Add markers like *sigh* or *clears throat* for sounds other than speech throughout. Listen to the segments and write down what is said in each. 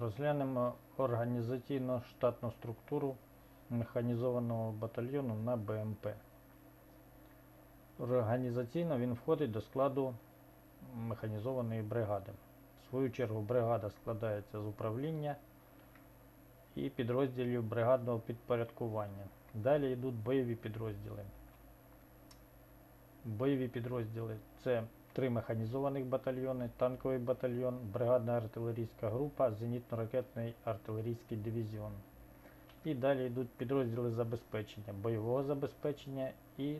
Розглянемо організаційно штатну структуру механізованого батальйону на БМП. Організаційно він входить до складу механізованої бригади. В свою чергу бригада складається з управління і підрозділів бригадного підпорядкування. Далі йдуть бойові підрозділи. Бойові підрозділи це три механізованих батальйони, танковий батальйон, бригадна артилерійська група, зенітно-ракетний артилерійський дивізіон. І далі йдуть підрозділи забезпечення, бойового забезпечення і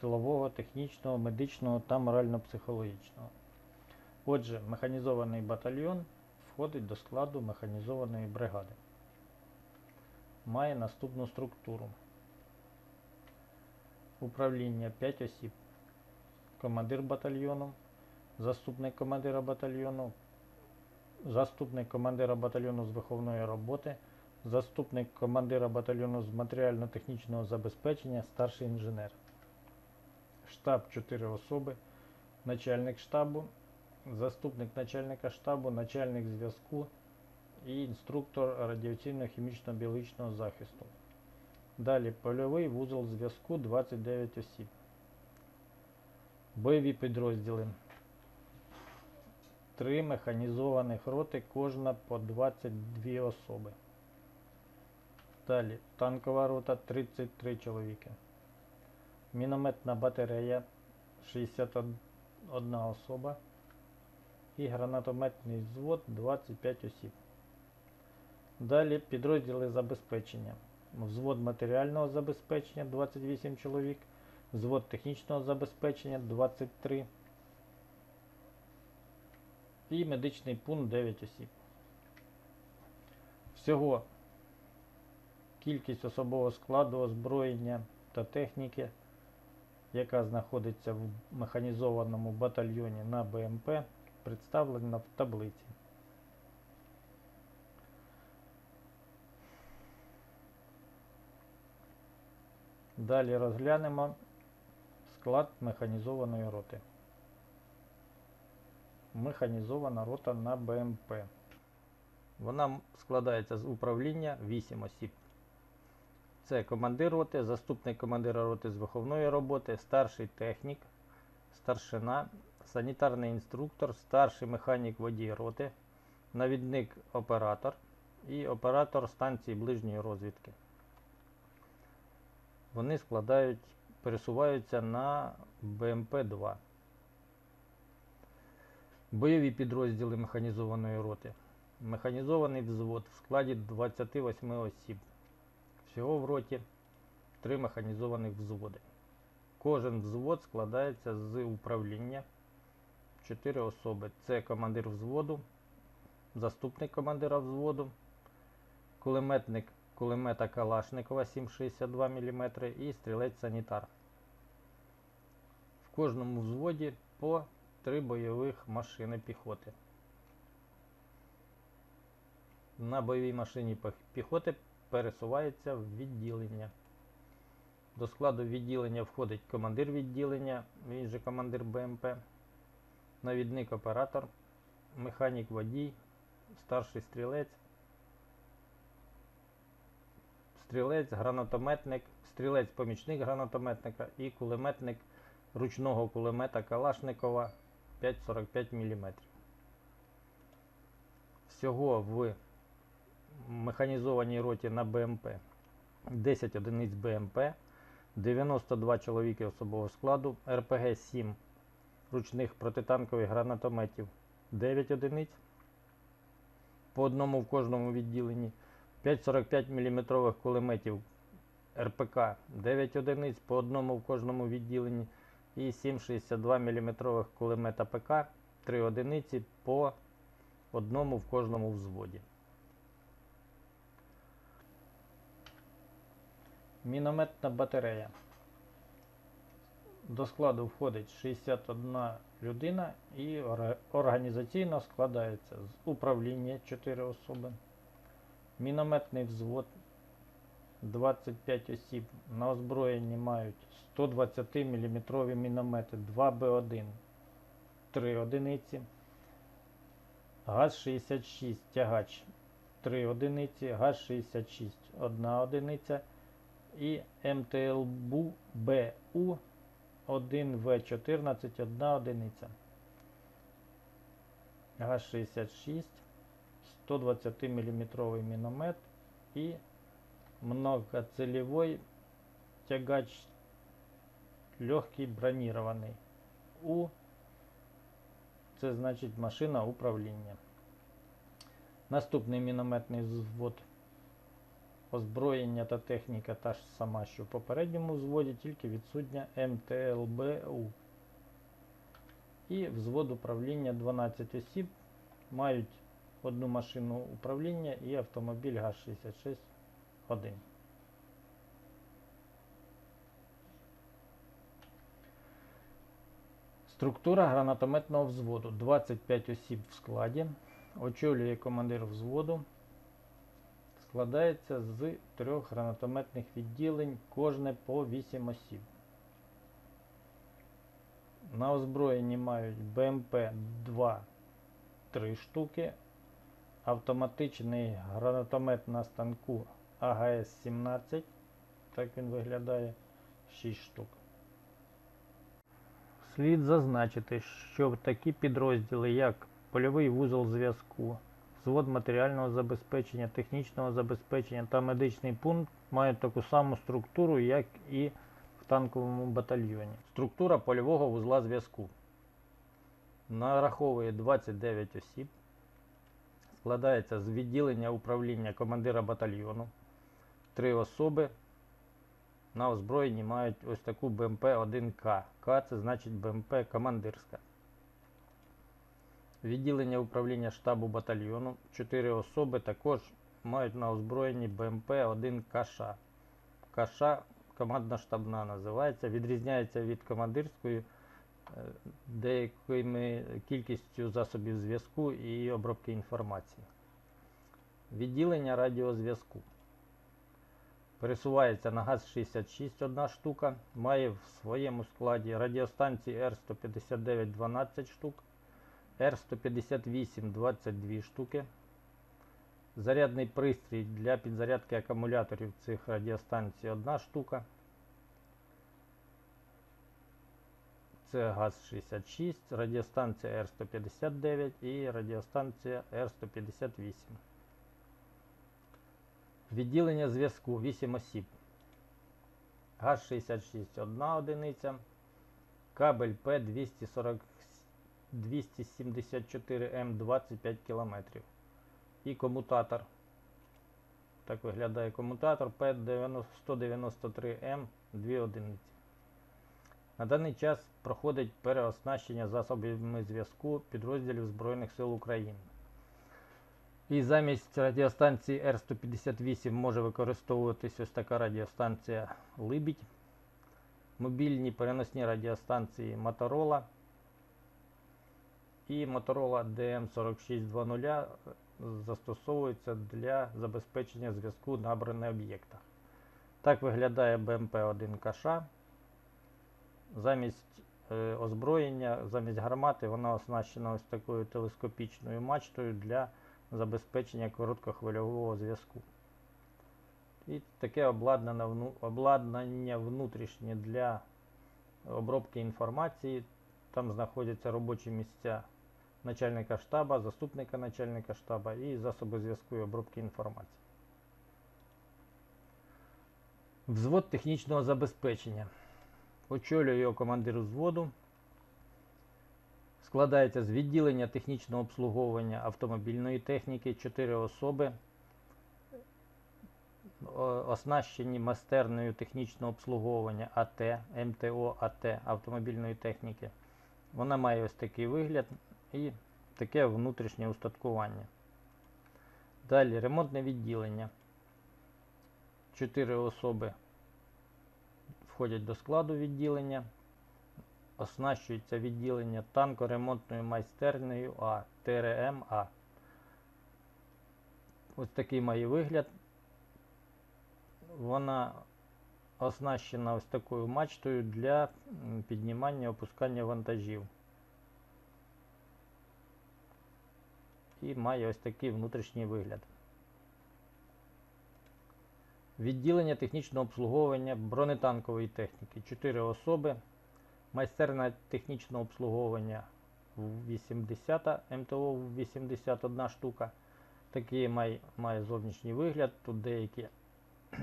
тилового, технічного, медичного та морально-психологічного. Отже, механізований батальйон входить до складу механізованої бригади. Має наступну структуру. Управління 5 осіб. Командир батальйону, заступник командира батальйону, заступник командира батальйону з виховної роботи, заступник командира батальйону з матеріально-технічного забезпечення, старший інженер. Штаб 4 особи, начальник штабу, заступник начальника штабу, начальник зв'язку і інструктор радіаційно-хімічно-біологічного захисту. Далі польовий вузол зв'язку 29 осіб. Бойові підрозділи. Три механізованих роти, кожна по 22 особи. Далі танкова рота 33 чоловіки. Мінометна батарея 61 особа. І гранатометний взвод 25 осіб. Далі підрозділи забезпечення. Взвод матеріального забезпечення 28 чоловік, взвод технічного забезпечення 23 і медичний пункт 9 осіб. Всього кількість особового складу озброєння та техніки, яка знаходиться в механізованому батальйоні на БМП, представлена в таблиці. Далі розглянемо склад механізованої роти. Механізована рота на БМП. Вона складається з управління 8 осіб. Це командир роти, заступник командира роти з виховної роботи, старший технік, старшина, санітарний інструктор, старший механік водій роти, навідник оператор і оператор станції ближньої розвідки. Вони складають, пересуваються на БМП-2. Бойові підрозділи механізованої роти. Механізований взвод в складі 28 осіб. Всього в роті 3 механізованих взводи. Кожен взвод складається з управління 4 особи. Це командир взводу, заступник командира взводу, кулеметник кулемета Калашникова 7,62 мм і стрілець-санітар. В кожному взводі по 3 бойових машини піхоти. На бойовій машині піхоти пересувається в відділення. До складу відділення входить командир відділення, він же командир БМП, навідник оператор, механік водій, старший стрілець, стрілець, гранатометник, стрілець помічник гранатометника і кулеметник ручного кулемета Калашникова 5,45 мм. Всього в механізованій роті на БМП 10 одиниць БМП, 92 чоловіки особового складу, РПГ 7 ручних протитанкових гранатометів 9 одиниць, по одному в кожному відділенні, 5,45 мм кулеметів РПК 9 одиниць, по одному в кожному відділенні, і 7,62 мм кулемета ПК 3 одиниці по одному в кожному взводі. Мінометна батарея. До складу входить 61 людина і організаційно складається з управління 4 особи, мінометний взвод. 25 осіб. На озброєнні мають 120 мм міномети. 2Б1 3 одиниці, ГАЗ-66 тягач. 3 одиниці, ГАЗ-66 1 одиниця. І МТЛБУ БУ 1В14 1 одиниця. ГАЗ-66 120 мм міномет і многоцелевой тягач легкий бронірований. У це значить машина управління. Наступний мінометний взвод. Озброєння та техніка та ж сама, що в попередньому взводі, тільки відсутня МТЛБУ. І взвод управління 12 осіб мають одну машину управління і автомобіль ГАЗ-66 1. Структура гранатометного взводу. 25 осіб в складі. Очолює командир взводу. Складається з трьох гранатометних відділень, кожне по 8 осіб. На озброєнні мають БМП 2 3 штуки, автоматичний гранатомет на станку АГС-17, так він виглядає 6 штук. Слід зазначити, що такі підрозділи, як польовий вузол зв'язку, взвод матеріального забезпечення, технічного забезпечення та медичний пункт мають таку саму структуру, як і в танковому батальйоні. Структура польового вузла зв'язку нараховує 29 осіб, складається з відділення управління командира батальйону, 3 особи на озброєнні мають ось таку БМП-1К. К це значить БМП командирська. Відділення управління штабу батальйону. 4 особи також мають на озброєнні БМП-1 КШ. Командна штабна називається. Відрізняється від командирської деякими кількістю засобів зв'язку і обробки інформації. Відділення радіозв'язку. Пересувається на ГАЗ-66 одна штука, має в своєму складі радіостанції Р-159 12 штук, Р-158 22 штуки. Зарядний пристрій для підзарядки акумуляторів цих радіостанцій одна штука. Це ГАЗ-66, радіостанція Р-159 і радіостанція Р-158. Відділення зв'язку 8 осіб. ГАЗ-66 1 одиниця. Кабель П240 274М 25 км. І комутатор. Так виглядає комутатор П193М 2 одиниці. На даний час проходить переоснащення засобами зв'язку підрозділів Збройних сил України. І замість радіостанції Р-158 може використовуватись ось така радіостанція Либідь. Мобільні переносні радіостанції Motorola і Motorola DM4620 застосовуються для забезпечення зв'язку набраних об'єктах. Так виглядає БМП-1 Каша. Замість е, озброєння, замість гармати вона оснащена ось такою телескопічною мачтою для забезпечення короткохвильового зв'язку. І таке обладнання внутрішнє для обробки інформації. Там знаходяться робочі місця начальника штаба, заступника начальника штаба і засоби зв'язку і обробки інформації. Взвод технічного забезпечення. Очолює його командир взводу складається з відділення технічного обслуговування автомобільної техніки 4 особи, оснащені майстерною технічного обслуговування АТ, МТО АТ автомобільної техніки. Вона має ось такий вигляд і таке внутрішнє устаткування. Далі ремонтне відділення. 4 особи входять до складу відділення оснащується відділення танкоремонтною майстернею А ТРМ А. Ось такий має вигляд. Вона оснащена ось такою мачтою для піднімання опускання вантажів. і має ось такий внутрішній вигляд. Відділення технічного обслуговування бронетанкової техніки. 4 особи. Майстерня технічного обслуговування 80, МТО 81 штука. Такий має, має зовнішній вигляд. Тут деякі *clears throat*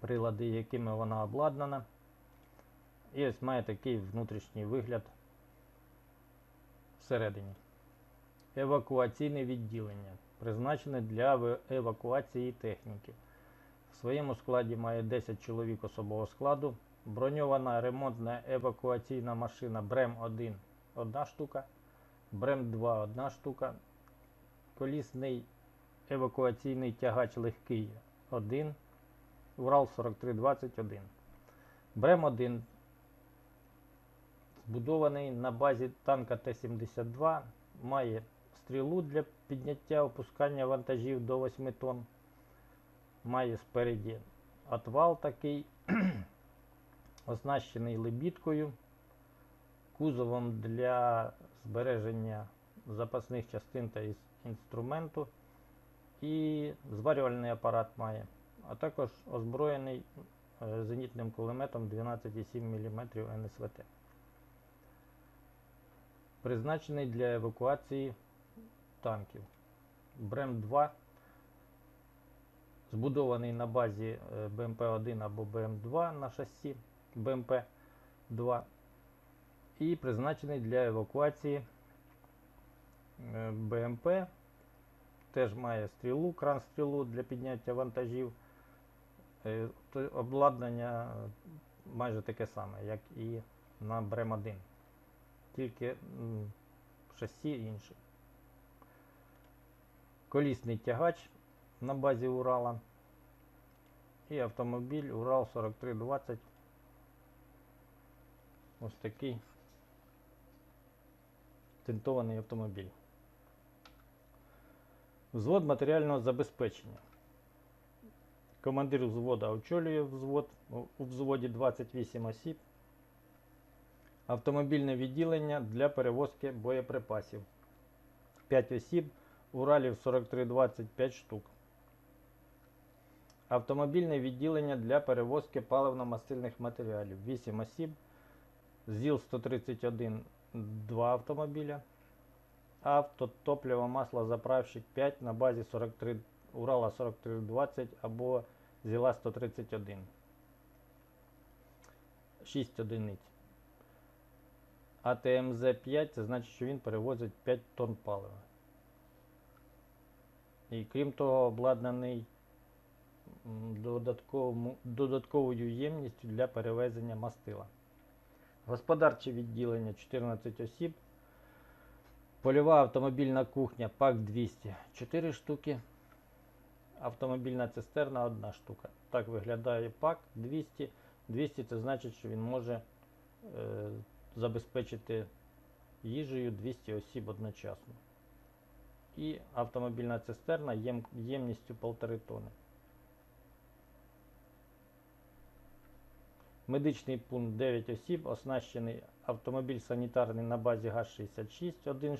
прилади, якими вона обладнана. І ось має такий внутрішній вигляд всередині. Евакуаційне відділення. Призначене для евакуації техніки. В своєму складі має 10 чоловік особового складу. Броньована ремонтна евакуаційна машина БРЕМ-1 одна штука, БРЕМ-2 одна штука, колісний евакуаційний тягач легкий 1, Урал 4321. БРЕМ-1 збудований на базі танка Т-72, має стрілу для підняття опускання вантажів до 8 тонн. Має спереді отвал такий, *clears throat* оснащений лебідкою, кузовом для збереження запасних частин та інструменту і зварювальний апарат має, а також озброєний е, зенітним кулеметом 12,7 мм НСВТ. Призначений для евакуації танків. БРЕМ-2 збудований на базі е, БМП-1 або БМ-2 на шасі БМП-2 і призначений для евакуації е, БМП. Теж має стрілу, кран стрілу для підняття вантажів. Е, Обладнання е, майже таке саме, як і на БРЕМ-1. Тільки шасі інше. Колісний тягач на базі Урала і автомобіль Урал 4320. Ось такий тентований автомобіль. Взвод матеріального забезпечення. Командир взвода очолює взвод. У- взводі 28 осіб. Автомобільне відділення для перевозки боєприпасів. 5 осіб. Уралів 4325 штук. Автомобільне відділення для перевозки паливно-мастильних матеріалів 8 осіб. ЗІЛ 131 2 автомобіля. Авто, топливо, масло, заправщик 5 на базі 43 Урала 4320 або ЗІЛа 131. 6 одиниць. АТМЗ 5 це значить, що він перевозить 5 тонн палива. І крім того, обладнаний додатковою ємністю для перевезення мастила. Господарче відділення 14 осіб. Польова автомобільна кухня ПАК 200 4 штуки. Автомобільна цистерна 1 штука. Так виглядає ПАК 200. 200 це значить, що він може е, забезпечити їжею 200 осіб одночасно. І автомобільна цистерна єм, ємністю 1,5 тонни. Медичний пункт 9 осіб, оснащений автомобіль санітарний на базі ГАЗ-66, один,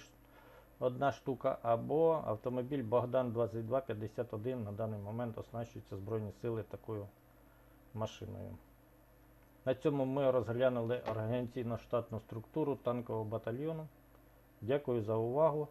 одна штука, або автомобіль Богдан 2251 на даний момент оснащується Збройні сили такою машиною. На цьому ми розглянули організаційно-штатну структуру танкового батальйону. Дякую за увагу.